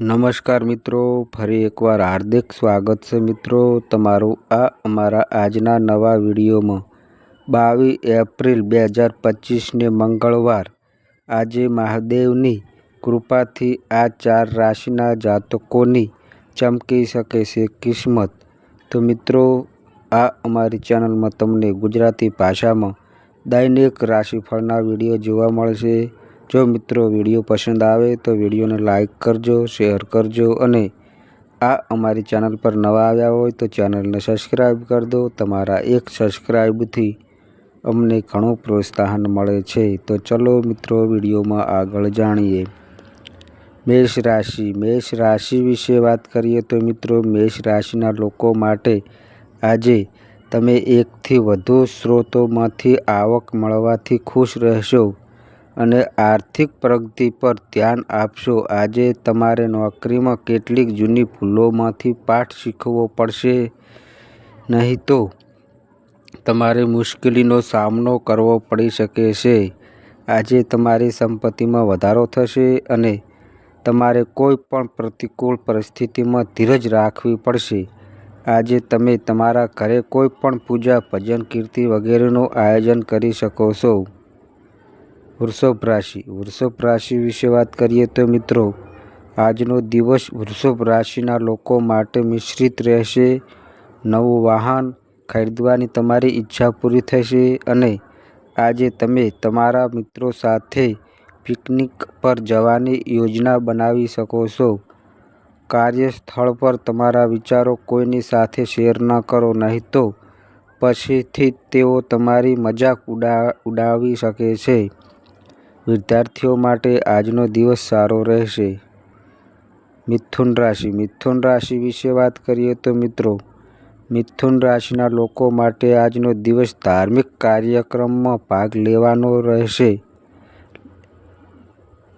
નમસ્કાર મિત્રો, ફરી એકવાર હાર્દિક સ્વાગત છે મિત્રો તમારું આ અમારા આજના નવા વિડીયોમાં. બાવીસ એપ્રિલ બે હજાર પચીસને મંગળવાર. આજે મહાદેવની કૃપાથી આ ચાર રાશિના જાતકોની ચમકી શકે છે કિસ્મત. તો મિત્રો, આ અમારી ચેનલમાં તમને ગુજરાતી ભાષામાં દૈનિક રાશિફળના વીડિયો જોવા મળશે. જો મિત્રો વીડિયો પસંદ આવે તો વિડીયોને લાઇક કરજો, શેર કરજો અને આ અમારી ચેનલ પર નવા આવ્યા હોય તો ચેનલને સબસ્ક્રાઈબ કરી દો. તમારા એક સબસ્ક્રાઈબથી અમને ઘણું પ્રોત્સાહન મળે છે. તો ચલો મિત્રો વિડીયોમાં આગળ જાણીએ. મેષ રાશિ મેષ રાશિ વિશે વાત કરીએ તો મિત્રો મેષ રાશિના લોકો માટે આજે તમે એકથી વધુ સ્ત્રોતોમાંથી આવક મળવાથી ખુશ રહેશો. અને આર્થિક પ્રગતિ પર ધ્યાન આપશો. આજે તમારે નોકરીમાં કેટલીક જૂની ભૂલોમાંથી પાઠ શીખવો પડશે. નહીં તો તમારે મુશ્કેલીનો સામનો કરવો પડી શકે છે. આજે તમારી સંપત્તિમાં વધારો થશે અને તમારે કોઈ પણ પ્રતિકૂળ પરિસ્થિતિમાં ધીરજ રાખવી પડશે. આજે તમે તમારા ઘરે કોઈ પણ પૂજા, ભજન, કીર્તિ વગેરેનું આયોજન કરી શકો છો. વૃષભ રાશિ. વૃષભ રાશિ વિશે વાત કરીએ તો મિત્રો, આજનો દિવસ વૃષભ રાશિના લોકો માટે મિશ્રિત રહેશે. નવું વાહન ખરીદવાની તમારી ઈચ્છા પૂરી થશે અને આજે તમે તમારા મિત્રો સાથે પિકનિક પર જવાની યોજના બનાવી શકો છો. કાર્યસ્થળ પર તમારા વિચારો કોઈની સાથે શેર ન કરો, નહીં તો પછીથી તેઓ તમારી મજાક ઉડા ઉડાવી શકે છે. વિદ્યાર્થીઓ માટે આજનો દિવસ સારો રહેશે. મિથુન રાશિ. મિથુન રાશિ વિશે વાત કરીએ તો મિત્રો, મિથુન રાશિના લોકો માટે આજનો દિવસ ધાર્મિક કાર્યક્રમમાં ભાગ લેવાનો રહેશે.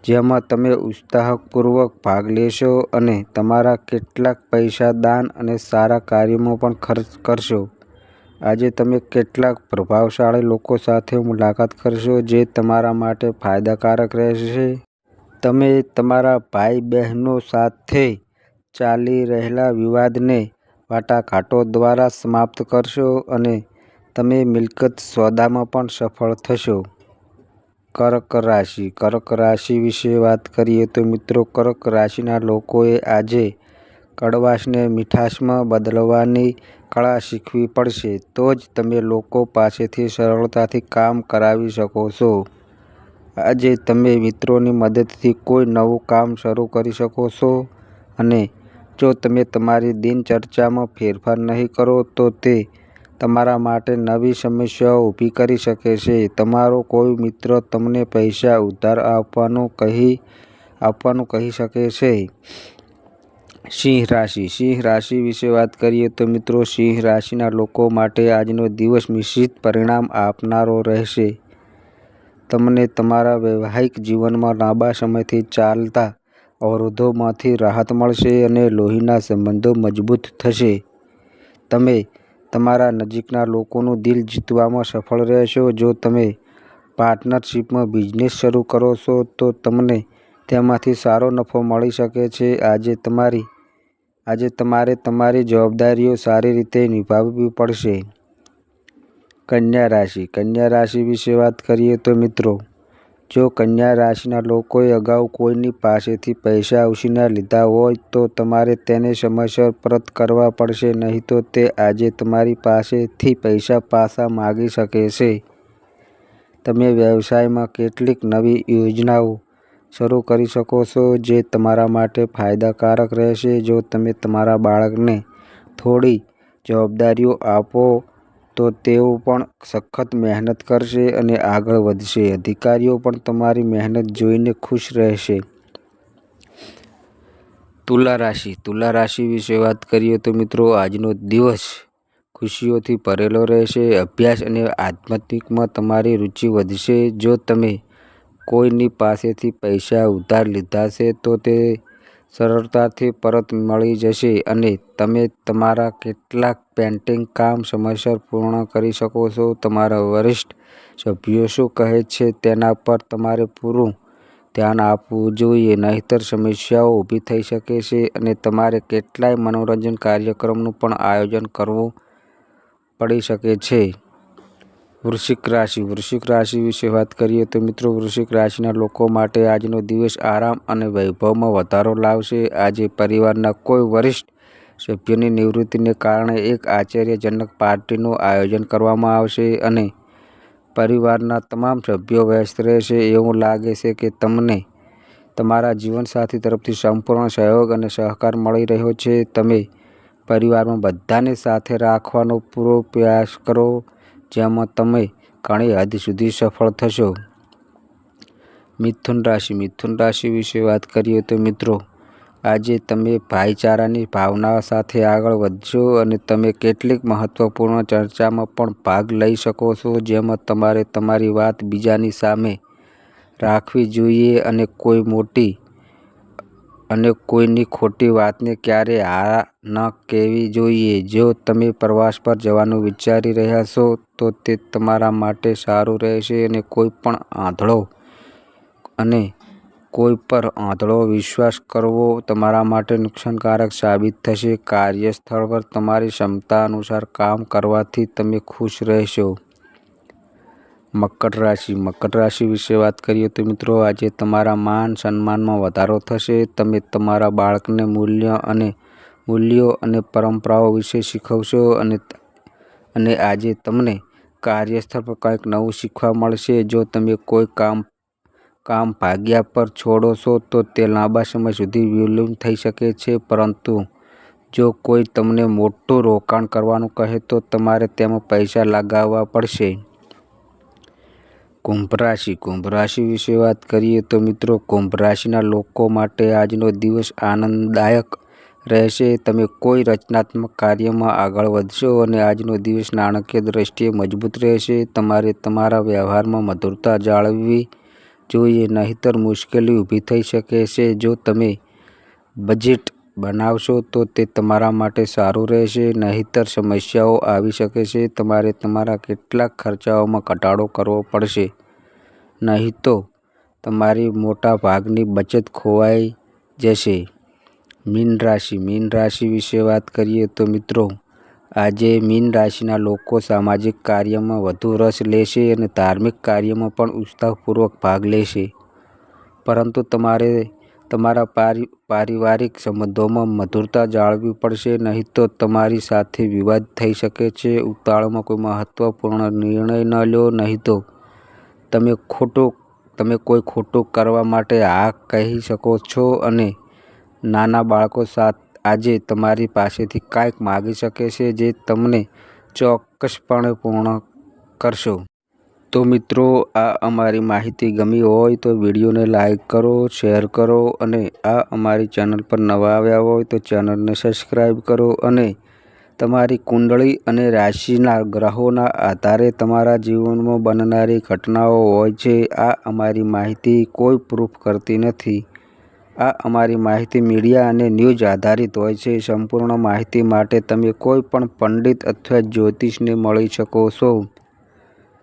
જેમાં તમે ઉત્સાહપૂર્વક ભાગ લેશો અને તમારા કેટલાક પૈસા દાન અને સારા કાર્યોમાં પણ ખર્ચ કરશો. આજે તમે કેટલાક પ્રભાવશાળી લોકો સાથે મુલાકાત કરશો જે તમારા માટે ફાયદાકારક રહેશે. તમે તમારા ભાઈ બહેનો સાથે ચાલી રહેલા વિવાદને વાટાઘાટો દ્વારા સમાપ્ત કરશો અને તમે મિલકત સોદામાં પણ સફળ થશો. કર્ક રાશિ કર્ક રાશિ વિશે વાત કરીએ તો મિત્રો, કર્ક રાશિના લોકોએ આજે કડવાશને મીઠાશમાં બદલવાની કળા શીખવી પડશે, તો જ તમે લોકો પાસેથી સરળતાથી કામ કરાવી શકો છો. આજે તમે મિત્રોની મદદથી કોઈ નવું કામ શરૂ કરી શકો છો અને જો તમે તમારી દિનચર્ચામાં ફેરફાર નહીં કરો, તો તે તમારા માટે નવી સમસ્યાઓ ઊભી કરી શકે છે. તમારો કોઈ મિત્ર તમને પૈસા ઉધાર આપવાનું કહી આપવાનું કહી શકે છે. સિંહ રાશિ. સિંહ રાશિ વિશે વાત કરીએ તો મિત્રો, સિંહ રાશિના લોકો માટે આજનો દિવસ મિશ્રિત પરિણામ આપનારો રહેશે. તમને તમારા વૈવાહિક જીવનમાં લાંબા સમયથી ચાલતા અવરોધોમાંથી રાહત મળશે અને લોહીના સંબંધો મજબૂત થશે. તમે તમારા નજીકના લોકોનું દિલ જીતવામાં સફળ રહેશો. જો તમે પાર્ટનરશિપમાં બિઝનેસ શરૂ કરો છો, તો તમને તેમાંથી સારો નફો મળી શકે છે. આજે તમારી આજે તમારે તમારી જવાબદારીઓ સારી રીતે નિભાવવી પડશે. કન્યા રાશિ. કન્યા રાશિ વિશે વાત કરીએ તો મિત્રો, જો કન્યા રાશિના લોકોએ અગાઉ કોઈની પાસેથી પૈસા ઉછીના લીધા હોય તો તમારે તેને સમયસર પરત કરવા પડશે, નહીં તો તે આજે તમારી પાસેથી પૈસા પાછા માગી શકે છે. તમે વ્યવસાયમાં કેટલીક નવી યોજનાઓ શરૂ કરી શકો છો જે તમારા માટે ફાયદાકારક રહેશે. જો તમે તમારા બાળકને થોડી જવાબદારીઓ આપો, તો તેઓ પણ સખત મહેનત કરશે અને આગળ વધશે. અધિકારીઓ પણ તમારી મહેનત જોઈને ખુશ રહેશે. તુલા રાશિ. તુલા રાશિ વિશે વાત કરીએ તો મિત્રો, આજનો દિવસ ખુશીઓથી ભરેલો રહેશે. અભ્યાસ અને આધ્યાત્મિકમાં તમારી રુચિ વધશે. જો તમે કોઈની પાસેથી પૈસા ઉધાર લીધા છે તો તે સરળતાથી પરત મળી જશે અને તમે તમારા કેટલાક પેન્ટિંગ કામ સમયસર પૂર્ણ કરી શકો છો. તમારા વરિષ્ઠ સભ્યો શું કહે છે તેના પર તમારે પૂરું ધ્યાન આપવું જોઈએ, નહીંતર સમસ્યાઓ ઊભી થઈ શકે છે અને તમારે કેટલાય મનોરંજન કાર્યક્રમનું પણ આયોજન કરવું પડી શકે છે. વૃશ્ચિક રાશિ. વૃશ્ચિક રાશિ વિશે વાત કરીએ તો મિત્રો, વૃશ્ચિક રાશિના લોકો માટે આજનો દિવસ આરામ અને વૈભવમાં વધારો લાવશે. આજે પરિવારના કોઈ વરિષ્ઠ સભ્યની નિવૃત્તિને કારણે એક આશ્ચર્યજનક પાર્ટીનું આયોજન કરવામાં આવશે અને પરિવારના તમામ સભ્યો વ્યસ્ત રહેશે. એવું લાગે છે કે તમને તમારા જીવનસાથી તરફથી સંપૂર્ણ સહયોગ અને સહકાર મળી રહ્યો છે. તમે પરિવારમાં બધાને સાથે રાખવાનો પૂરો પ્રયાસ કરો. જેમાં તમે ઘણી હદ સુધી સફળ થશો. મિથુન રાશિ. મિથુન રાશિ વિશે વાત કરીએ તો મિત્રો, આજે તમે ભાઈચારાની ભાવના સાથે આગળ વધશો અને તમે કેટલીક મહત્વપૂર્ણ ચર્ચામાં પણ ભાગ લઈ શકો છો, જેમાં તમારે તમારી વાત બીજાની સામે રાખવી જોઈએ અને કોઈ મોટી અને કોઈની ખોટી વાતને ક્યારેય હા ન કહેવી જોઈએ. જો તમે પ્રવાસ પર જવાનું વિચારી રહ્યા છો, તો તે તમારા માટે સારું રહેશે અને કોઈ પણ આંધળો અને કોઈ પર આંધળો વિશ્વાસ કરવો તમારા માટે નુકસાનકારક સાબિત થશે. કાર્યસ્થળ પર તમારી ક્ષમતા અનુસાર કામ કરવાથી તમે ખુશ રહેશો. મકર રાશિ. મકર રાશિ વિશે વાત કરીએ તો મિત્રો, આજે તમારા માન સન્માનમાં વધારો થશે. તમે તમારા બાળકને મૂલ્ય અને મૂલ્યો અને પરંપરાઓ વિશે શીખવશો અને અને આજે તમને કાર્યસ્થળ પર કંઈક નવું શીખવા મળશે. જો તમે કોઈ કામ કામ ભાગ્યા પર છોડો છો, તો તે લાંબા સમય સુધી વિલંબ થઈ શકે છે. પરંતુ જો કોઈ તમને મોટું રોકાણ કરવાનું કહે, તો તમારે તેમાં પૈસા લગાવવા પડશે. કુંભ રાશિ કુંભ રાશિ વિશે વાત કરીએ તો મિત્રો કુંભ રાશિના લોકો માટે આજનો દિવસ આનંદદાયક રહેશે. તમે કોઈ રચનાત્મક કાર્યમાં આગળ વધશો અને આજનો દિવસ નાણાકીય દ્રષ્ટિએ મજબૂત રહેશે. તમારે તમારા વ્યવહારમાં મધુરતા જાળવવી જોઈએ, નહીંતર મુશ્કેલી ઊભી થઈ શકે છે. જો તમે બજેટ બનાવશો તો તે તમારા માટે સારું રહેશે, નહીંતર સમસ્યાઓ આવી શકે છે. તમારે તમારા કેટલાક ખર્ચાઓમાં ઘટાડો કરવો પડશે. નહીં તો તમારી મોટા ભાગની બચત ખોવાઈ જશે. મીન રાશિ મીન રાશિ વિશે વાત કરીએ તો મિત્રો, આજે મીન રાશિના લોકો સામાજિક કાર્યમાં વધુ રસ લેશે અને ધાર્મિક કાર્યમાં પણ ઉત્સાહપૂર્વક ભાગ લેશે. પરંતુ તમારે તમારા પારિ, પારિવારિક સંબંધોમાં મધુરતા જાળવવી પડશે, નહીં તો તમારી સાથે વિવાદ થઈ શકે છે. ઉતાવળમાં કોઈ મહત્વપૂર્ણ નિર્ણય ન લો, નહીં તો તમે ખોટો, તમે કોઈ ખોટું કરવા માટે હા કહી શકો છો અને નાના બાળકો સાથ આજે તમારી પાસેથી કાંઈક માગી શકે છે જે તમને ચોક્કસપણે પૂર્ણ કરશો. તો મિત્રો, આ અમારી માહિતી ગમી હોય તો વિડીયોને લાઈક કરો, શેર કરો અને આ અમારી ચેનલ પર નવા આવ્યા હોય તો ચેનલને સબસ્ક્રાઈબ કરો અને તમારી કુંડળી અને રાશિના ગ્રહોના આધારે તમારા જીવનમાં બનનારી ઘટનાઓ હોય છે, આ અમારી માહિતી કોઈ પ્રૂફ કરતી નથી. આ અમારી માહિતી મીડિયા અને ન્યૂઝ આધારિત હોય છે. સંપૂર્ણ માહિતી માટે તમે કોઈ પણ પંડિત અથવા જ્યોતિષને મળી શકો છો.